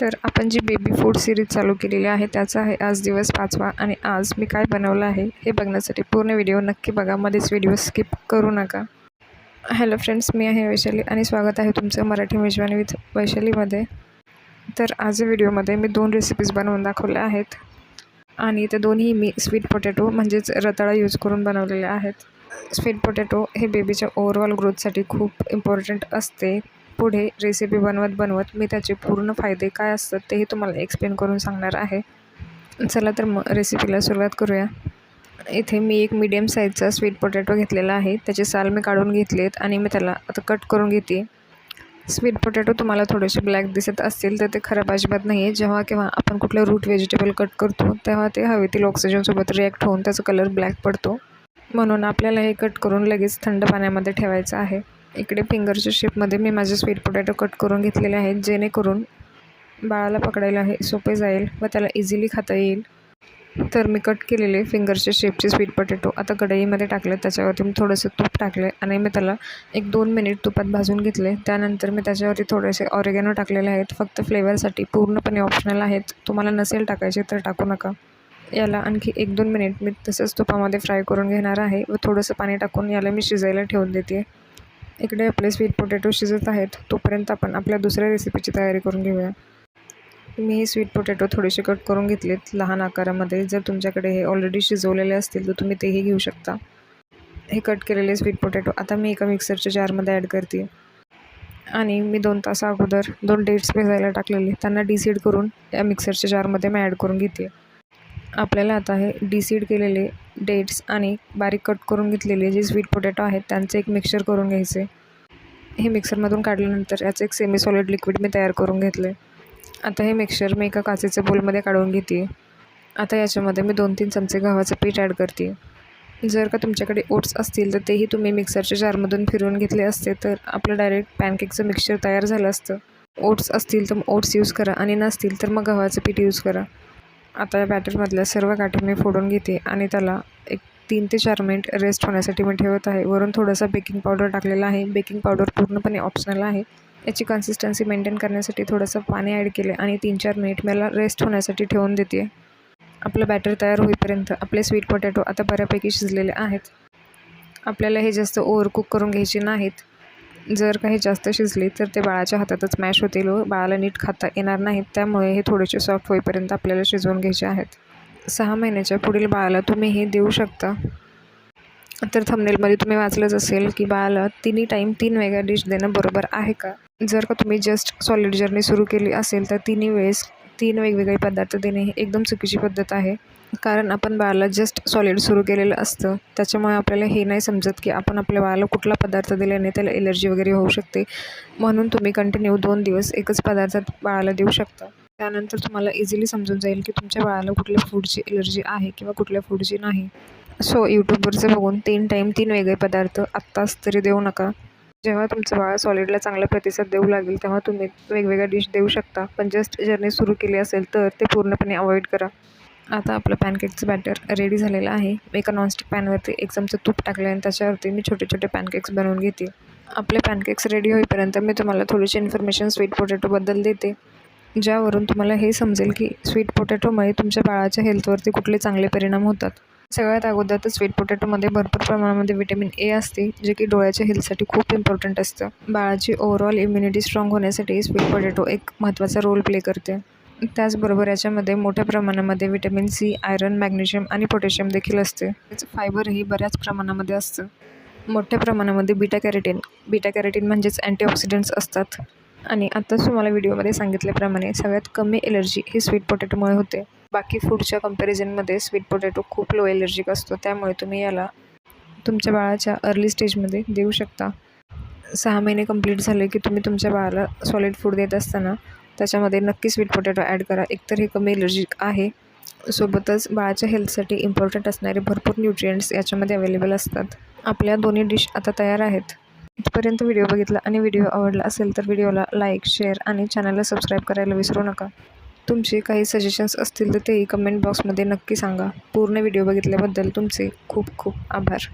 तर आपण जी baby food series चालू केलेली आहे त्याचा आहे आज दिवस पाचवा आणि आज मी काय बनवलं आहे हे बघण्यासाठी पूर्ण व्हिडिओ नक्की बघा. मध्येच व्हिडिओ स्किप करू नका. हॅलो फ्रेंड्स मी आहे वैशाली आणि स्वागत आहे तुमचं मराठी मेजवानी विथ वैशालीमध्ये. तर आज व्हिडिओमध्ये मी दोन रेसिपीज बनवून दाखवल्या आहेत. आणि त्या दोन्ही मी स्वीट पोटॅटो म्हणजेच रताळा यूज करून बनवलेल्या आहेत. स्वीट पोटॅटो हे बेबीच्या ओव्हरऑल ग्रोथसाठी खूप इम्पॉर्टंट असते. पुढे रेसिपी बनवत बनवत मी त्याचे पूर्ण फायदे काय असतात तेही तुम्हाला एक्सप्लेन करून सांगणार आहे. चला तर मग रेसिपीला सुरुवात करूया. इथे मी एक मीडियम साईजचा स्वीट पोटॅटो घेतलेला आहे. त्याचे साल मी काढून घेतलेत आणि मी त्याला आता कट करून घेते. स्वीट पोटॅटो तुम्हाला थोडेसे ब्लॅक दिसत असतील तर ते खराब अजिबात नाही आहे जेव्हा केव्हा आपण कुठलं रूट व्हेजिटेबल कट करतो तेव्हा ते हवेतील ऑक्सिजनसोबत रिॲक्ट होऊन त्याचा कलर ब्लॅक पडतो. म्हणून आपल्याला हे कट करून लगेच थंड पाण्यामध्ये ठेवायचं आहे. इकडे फिंगरच्या शेपमध्ये मी माझे स्वीट पोटॅटो कट करून घेतलेले आहेत जेणेकरून बाळाला पकडायला हे सोपे जाईल व त्याला इझिली खाता येईल. तर मी कट केलेले फिंगरच्या शेपचे स्वीट पोटॅटो आता कढईमध्ये टाकले त्याच्यावरती मी थोडंसं तूप टाकले आणि मी त्याला एक दोन मिनिट तुपात भाजून घेतले त्यानंतर मी त्याच्यावरती थोडेसे ऑरेगॅनो टाकलेले आहेत. फक्त फ्लेवरसाठी पूर्णपणे ऑप्शनल आहेत. तुम्हाला नसेल टाकायचे तर टाकू नका. याला आणखी एक दोन मिनिट मी तसंच तुपामध्ये फ्राय करून घेणार आहे व थोडंसं पाणी टाकून याला मी शिजायला ठेवून देते. इकडे आपले स्वीट पोटॅटो शिजत आहेत. तोपर्यंत आपण आपल्या दुसऱ्या रेसिपीची तयारी करून घेऊया. मी हे स्वीट पोटॅटो थोडेसे कट करून घेतलेत लहान आकारामध्ये. जर तुमच्याकडे हे ऑलरेडी शिजवलेले असतील तर तुम्ही तेही घेऊ शकता. हे कट केलेले स्वीट पोटॅटो आता मी एका मिक्सरच्या जारमध्ये ॲड करते. आणि मी दोन तास अगोदर दोन डेट्स भिजायला टाकलेले. त्यांना डिसीड करून या मिक्सरच्या जारमध्ये मी ॲड करून घेते. आपल्याला आता हे डिसीड केलेले डेट्स आणि बारीक कट करून घेतलेले जे स्वीट पोटॅटो आहेत त्यांचं एक मिक्सर करून घ्यायचे. हे मिक्सरमधून काढल्यानंतर याचं एक सेमी सॉलिड लिक्विड मी तयार करून घेतलं. आता हे मिक्सर मी एका काचेच्या बोलमध्ये काढून घेते आता याच्यामध्ये मी दोन तीन चमचे गव्हाचं पीठ ॲड करते जर का तुमच्याकडे ओट्स असतील तर तेही तुम्ही मिक्सरच्या जारमधून फिरवून घेतले असते तर आपलं डायरेक्ट पॅनकेकचं मिक्सर तयार झालं असतं. ओट्स असतील तर ओट्स यूज करा. आणि नसतील तर मग गव्हाचं पीठ यूज करा. आता या बॅटरमधल्या सर्व गाठी मी फोडून घेते आणि त्याला एक तीन ते चार मिनिट रेस्ट होण्यासाठी मी ठेवत आहे. वरून थोडासा बेकिंग पावडर टाकलेला आहे. बेकिंग पावडर पूर्णपणे ऑप्शनल आहे. याची कन्सिस्टन्सी मेंटेन करण्यासाठी थोडंसं पाणी ॲड केले आणि तीन चार मिनिट मला रेस्ट होण्यासाठी ठेवून देते. आपलं बॅटर तयार होईपर्यंत आपले स्वीट पोटॅटो आता बऱ्यापैकी शिजलेले आहेत. आपल्याला हे जास्त ओव्हरकुक करून घ्यायचे नाहीत. जर काही जास्त शिजले तर ते बाळाच्या हातातच मॅश होतील व बाळाला नीट खाता येणार नाहीत. त्यामुळे हे थोडेसे सॉफ्ट होईपर्यंत आपल्याला शिजवून घ्यायचे आहेत. सहा महिन्याच्या पुढील बाळाला तुम्ही हे देऊ शकता. तर थंबनेलमध्ये तुम्ही वाचलंच असेल की बाळाला तिन्ही टाईम तीन वेगळ्या डिश देणं बरोबर आहे का? जर का तुम्ही जस्ट सॉलिड जर्नी सुरू केली असेल तर तिन्ही वेळेस तीन वेगवेगळे पदार्थ देणे हे एकदम चुकीची पद्धत आहे. कारण आपण बाळाला जस्ट सॉलिड सुरू केलेलं असतं. त्याच्यामुळे आपल्याला हे नाही समजत की आपण आपल्या बाळाला कुठला पदार्थ दिल्याने त्याला एलर्जी वगैरे होऊ शकते. म्हणून तुम्ही कंटिन्यू दोन दिवस एकच पदार्थ बाळाला देऊ शकता. त्यानंतर तुम्हाला इझिली समजून जाईल की तुमच्या बाळाला कुठल्या फूडची एलर्जी आहे किंवा कुठल्या फूडची नाही. सो यूट्यूबवरचं बघून तीन टाईम तीन वेगळे पदार्थ आत्ताच तरी देऊ नका. जेव्हा तुमचं बाळ सॉलिडला चांगला प्रतिसाद देऊ लागेल तेव्हा तुम्ही वेगवेगळ्या डिश देऊ शकता. पण जस्ट जर्नी सुरू केली असेल तर ते पूर्णपणे अवॉइड करा. आता आपलं पॅनकेकचं बॅटर रेडी झालेलं आहे. एका नॉनस्टिक पॅनवरती एक चमचं तूप टाकलं आणि त्याच्यावरती मी छोटे छोटे पॅनकेक्स बनवून घेते. आपले पॅनकेक्स रेडी होईपर्यंत मी तुम्हाला थोडीशी इन्फॉर्मेशन स्वीट पोटॅटोबद्दल देते. ज्यावरून तुम्हाला हे समजेल की स्वीट पोटॅटोमुळे तुमच्या बाळाच्या हेल्थवरती कुठले चांगले परिणाम होतात. सगळ्यात अगोदर तर स्वीट पोटॅटोमध्ये भरपूर प्रमाणामध्ये विटॅमिन ए असते जे की डोळ्याच्या हेल्थसाठी खूप इम्पॉर्टंट असतं. बाळाची ओव्हरऑल इम्युनिटी स्ट्रॉंग होण्यासाठी स्वीट पोटॅटो एक महत्त्वाचा रोल प्ले करते. त्याचबरोबर याच्यामध्ये मोठ्या प्रमाणामध्ये विटॅमिन सी आयरन मॅग्नेशियम आणि पोटॅशियम देखील असते. त्याचं फायबरही बऱ्याच प्रमाणामध्ये असतं. मोठ्या प्रमाणामध्ये बीटा कॅरेटीन बीटा कॅरेटीन म्हणजेच अँटीऑक्सिडंट्स असतात. आणि आत्ताच तुम्हाला व्हिडिओमध्ये सांगितल्याप्रमाणे सगळ्यात कमी एलर्जी ही स्वीट पोटॅटोमुळे होते. बाकी फूडच्या कंपॅरिझनमध्ये स्वीट पोटॅटो खूप लो एलर्जिक असतो त्यामुळे तुम्ही याला तुमच्या बाळाच्या अर्ली स्टेजमध्ये देऊ शकता. सहा महिने कंप्लीट झाले की तुम्ही तुमच्या बाळाला सॉलिड फूड देत असताना त्याच्यामध्ये नक्की स्वीट पोटॅटो ॲड करा. एकतर हे कमी एलर्जिक आहे. सोबतच बाळाच्या हेल्थसाठी इम्पॉर्टंट असणारे भरपूर न्यूट्रियंट्स याच्यामध्ये अवेलेबल असतात. आपल्या दोन्ही डिश आता तयार आहेत. इथपर्यंत व्हिडिओ बघितला आणि व्हिडिओ आवडला असेल तर व्हिडिओला लाईक शेअर आणि चॅनलला सबस्क्राईब करायला विसरू नका. तुमचे काही सजेशन्स असतील तर तेही कमेंट बॉक्समध्ये नक्की सांगा. पूर्ण व्हिडिओ बघितल्याबद्दल तुमचे खूप खूप आभार.